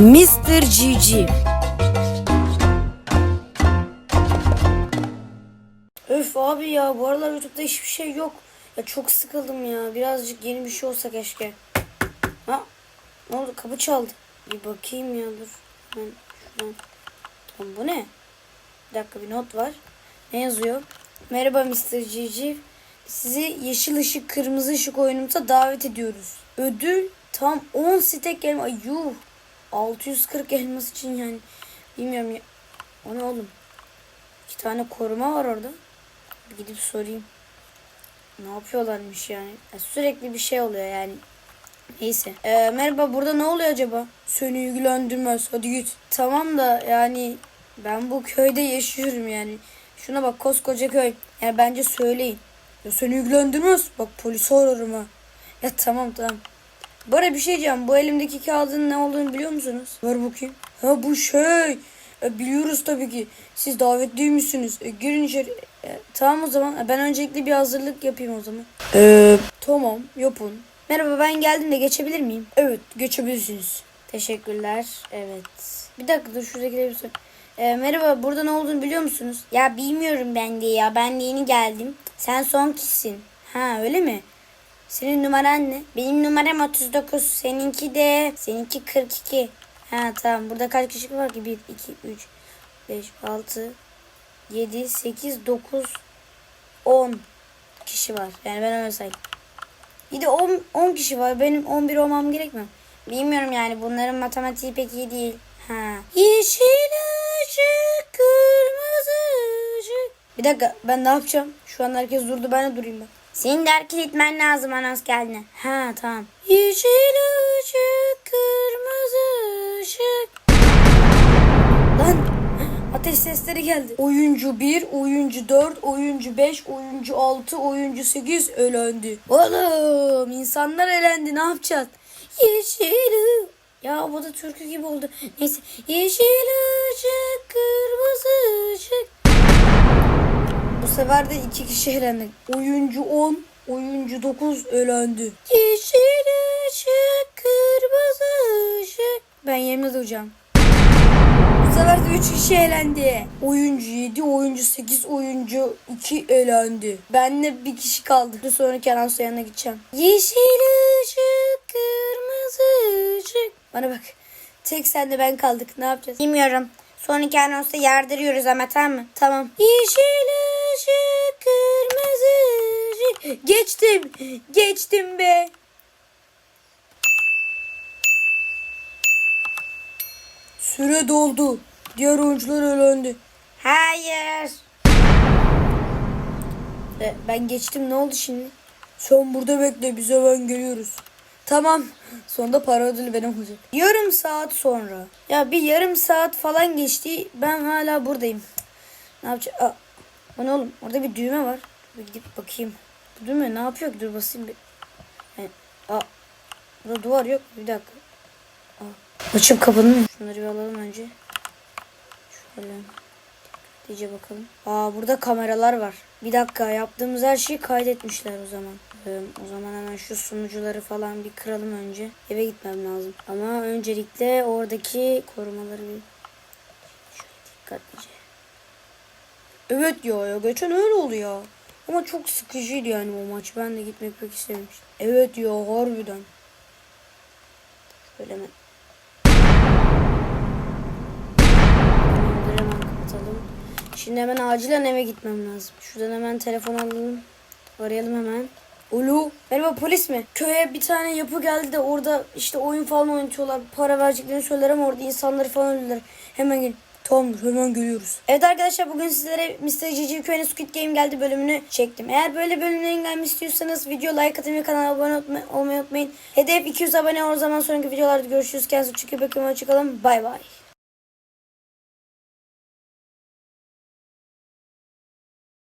Mr. GG. Öf abi ya bu aralar YouTube'da hiçbir şey yok. Ya çok sıkıldım ya. Birazcık yeni bir şey olsa keşke. Ha? Ne oldu? Kapı çaldı. Bir bakayım ya dur. Hemen şuradan. Oğlum bu ne? Bir dakika bir not var. Ne yazıyor? Merhaba Mr. GG. Sizi yeşil ışık kırmızı ışık oyunumuza davet ediyoruz. Ödül tam 10 stek elma. Ay yuh. 640 elmas için yani. Bilmiyorum ya. O ne oğlum? İki tane koruma var orada. Bir gidip sorayım. Ne yapıyorlarmış yani? Ya sürekli bir şey oluyor yani. Neyse. Ee, merhaba burada ne oluyor acaba? Seni ilgilendirmez. Hadi git. Tamam da yani ben bu köyde yaşıyorum yani. Şuna bak koskoca köy. Yani bence söyleyin. Ya seni ilgilendirmez. Bak polisi ararım ha. Ya tamam tamam. Bana bir şey diyeceğim. Bu elimdeki kağıdın ne olduğunu biliyor musunuz? Ver bakayım. Ha bu şey. E, biliyoruz tabii ki. Siz davetliymişsiniz. E, girin içeri. E, tamam o zaman. E, ben öncelikle bir hazırlık yapayım o zaman. Ee, tamam yapın. Merhaba ben geldim de geçebilir miyim? Evet geçebilirsiniz. Teşekkürler. Evet. Bir dakika dur şuradakileri bir sor. E, merhaba burada ne olduğunu biliyor musunuz? Ya bilmiyorum ben de ya. Ben de yeni geldim. Sen son kişisin. Ha öyle mi? Senin numaran ne? Benim numaram 39. Seninki de. Seninki 42. Ha tamam. Burada kaç kişi var ki? 1, 2, 3, 5, 6, 7, 8, 9, 10 kişi var. Yani ben öyle sayayım. Bir de 10, 10 kişi var. Benim 11 olmam gerekmiyor. Bilmiyorum yani. Bunların matematiği pek iyi değil. Ha. Yeşil ışık, kırmızı ışık. Bir dakika ben ne yapacağım? Şu an herkes durdu ben de durayım ben. Senin de hareket lazım anons geldiğine. Ha tamam. Yeşil ışık, kırmızı ışık. Lan ateş sesleri geldi. Oyuncu 1, oyuncu 4, oyuncu 5, oyuncu 6, oyuncu 8 elendi. Oğlum insanlar elendi ne yapacağız? Yeşil ya bu da türkü gibi oldu. Neyse. Yeşil ışık, sefer de iki kişi elendi. Oyuncu 10, oyuncu 9 elendi. Yeşil ışık, kırmızı ışık. Ben yerimde duracağım. Bu sefer de 3 kişi elendi. Oyuncu 7, oyuncu 8, oyuncu 2 elendi. Benle bir kişi kaldı. Bir sonraki anonsa yanına gideceğim. Yeşil ışık, kırmızı ışık. Bana bak. Tek sen de ben kaldık. Ne yapacağız? Bilmiyorum. Sonraki anonsta yardırıyoruz ama tamam mı? Tamam. Yeşil. Geçtim. Geçtim be. Süre doldu. Diğer oyuncular elendi. Hayır. E, ben geçtim ne oldu şimdi? Sen burada bekle biz hemen geliyoruz. Tamam. Sonunda para ödülü benim olacak. Yarım saat sonra. Ya bir yarım saat falan geçti. Ben hala buradayım. Ne yapacağım? Aa, o ne oğlum? Orada bir düğme var. Bir gidip bakayım. Bu düğme ne yapıyor ki? Dur basayım bir. Yani, aa, burada duvar yok. Bir dakika. Aa, açıp kapanıyor. Şunları bir alalım önce. Şöyle. Diye bakalım. Aa burada kameralar var. Bir dakika yaptığımız her şeyi kaydetmişler o zaman. Ee, o zaman hemen şu sunucuları falan bir kıralım önce. Eve gitmem lazım. Ama öncelikle oradaki korumaları bir şöyle dikkatlice. Evet ya, ya geçen öyle oldu ya. Ama çok sıkıcıydı yani o maç. Ben de gitmek pek istememiştim. Evet ya harbiden. Şöyle hemen. Hemen kapatalım. Şimdi hemen acilen eve gitmem lazım. Şuradan hemen telefon alalım. Arayalım hemen. Alo. Merhaba polis mi? Köye bir tane yapı geldi de orada işte oyun falan oynatıyorlar. Para vereceklerini söyler ama orada insanları falan öldüler. Hemen gelin. Tamamdır hemen geliyoruz. Evet arkadaşlar bugün sizlere Mr. GG Köyü'ne Squid Game geldi bölümünü çektim. Eğer böyle bölümlerin gelmesi istiyorsanız video like atın ve kanala abone olma- olmayı unutmayın. Hedef 200 abone o zaman sonraki videolarda görüşürüz. Kendinize çok iyi bakın. Hoşçakalın. Bay bay.